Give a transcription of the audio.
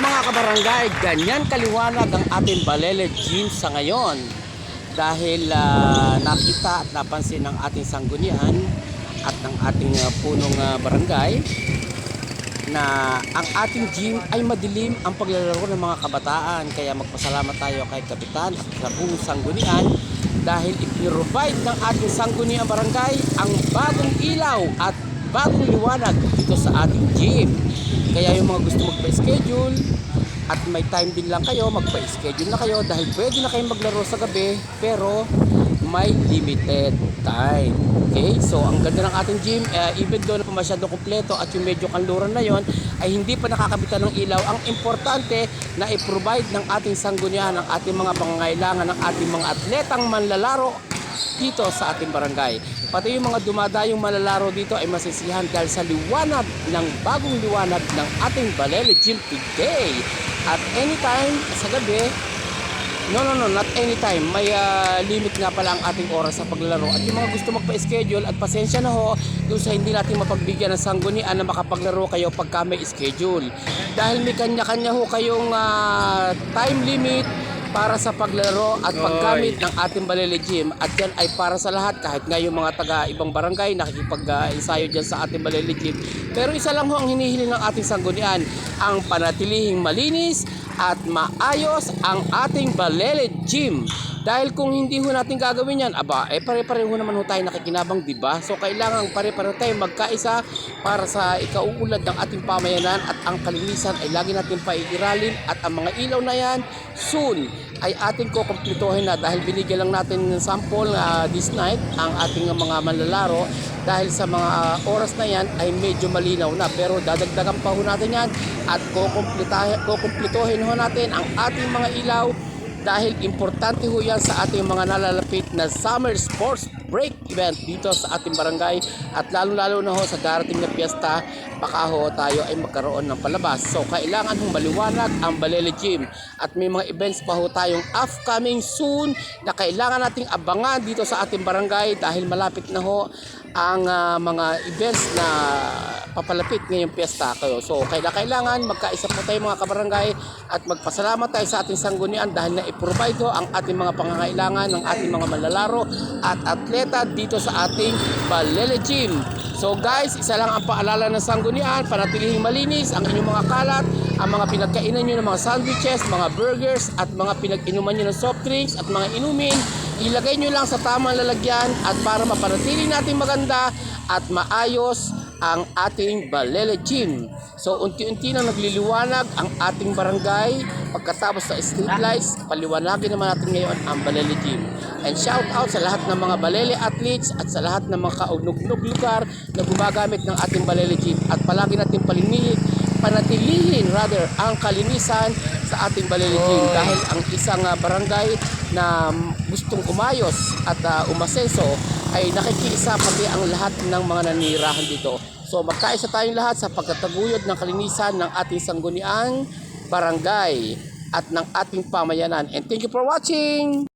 mga kabarangay, ganyan kaliwanag ang ating Balele Gym sa ngayon. Dahil ah, nakita at napansin ng ating sanggunian at ng ating ah, punong ah, barangay na ang ating gym ay madilim ang paglalaro ng mga kabataan. Kaya magpasalamat tayo kay Kapitan at sa buong sanggunian dahil ipinrovide ng ating sanggunian barangay ang bagong ilaw at bagong liwanag dito sa ating gym. Kaya yung mga gusto magpa-schedule at may time din lang kayo, magpa-schedule na kayo dahil pwede na kayong maglaro sa gabi pero may limited time. Okay? So, ang ganda ng ating gym, eh, even though na masyado kompleto at yung medyo kanluran na yon ay hindi pa nakakabitan ng ilaw. Ang importante na i-provide ng ating sanggunian, ng ating mga pangangailangan, ng ating mga atletang manlalaro dito sa ating barangay. Pati yung mga dumadayong malalaro dito ay masisiyahan dahil sa liwanag ng bagong liwanag ng ating Balele Gym today. At anytime sa gabi, No, no, no, not anytime. May ah, limit nga pala ang ating oras sa paglalaro. At yung mga gusto magpa-schedule at pasensya na ho doon sa hindi natin mapagbigyan ng sanggunian na makapaglaro kayo pagka may schedule. Dahil may kanya-kanya ho kayong ah, time limit para sa paglalaro at paggamit ng ating Balele Gym. At yan ay para sa lahat kahit nga yung mga taga ibang barangay nakikipag-ensayo dyan sa ating Balele Gym. Pero isa lang ho ang hinihiling ng ating sanggunian, ang panatilihing malinis at maayos ang ating Balele Gym. Dahil kung hindi ho natin gagawin yan, aba, eh pare-pareho naman ho tayo nakikinabang, di ba? So kailangan pare-pareho tayo magkaisa para sa ikauulad ng ating pamayanan at ang kalinisan ay lagi natin paiiralin at ang mga ilaw na yan soon ay ating kukumplituhin na dahil binigyan lang natin ng sample uh, this night ang ating mga manlalaro dahil sa mga oras na yan ay medyo malinaw na pero dadagdagan pa ho natin yan at kukumplituhin ho natin ang ating mga ilaw dahil importante ho yan sa ating mga nalalapit na summer sports break event dito sa ating barangay at lalo-lalo na ho sa darating na piyesta baka ho tayo ay magkaroon ng palabas. So kailangan hong maliwanag ang Balele Gym at may mga events pa ho tayong upcoming soon na kailangan nating abangan dito sa ating barangay dahil malapit na ho ang ah, mga events na papalapit ngayong piyesta kayo. So kailangan magkaisa po tayo mga kabarangay at magpasalamat tayo sa ating sanggunian dahil na i-provide ho ang ating mga pangangailangan ng ating mga manlalaro at atleta dito sa ating Balele Gym. So guys, isa lang ang paalala ng sanggunian, panatilihing malinis ang inyong mga kalat, ang mga pinagkainan nyo ng mga sandwiches, mga burgers at mga pinag-inuman nyo ng soft drinks at mga inumin, ilagay nyo lang sa tamang lalagyan at para mapanatili natin maganda at maayos ang ating Balele Gym. So unti-unti na nagliliwanag ang ating barangay. Pagkatapos sa street lights, paliwanagin naman natin ngayon ang Balele Gym. And shout out sa lahat ng mga Balele athletes at sa lahat ng mga kaunog-nog lugar na gumagamit ng ating Balele Gym. At palagi natin palinihin, panatilihin rather ang kalinisan sa ating Balele Gym. Dahil ang isang ah, barangay na gustong umayos at ah, umasenso ay nakikiisa pati ang lahat ng mga nanirahan dito. So magkaisa tayong lahat sa pagtataguyod ng kalinisan ng ating sangguniang barangay at ng ating pamayanan. And thank you for watching!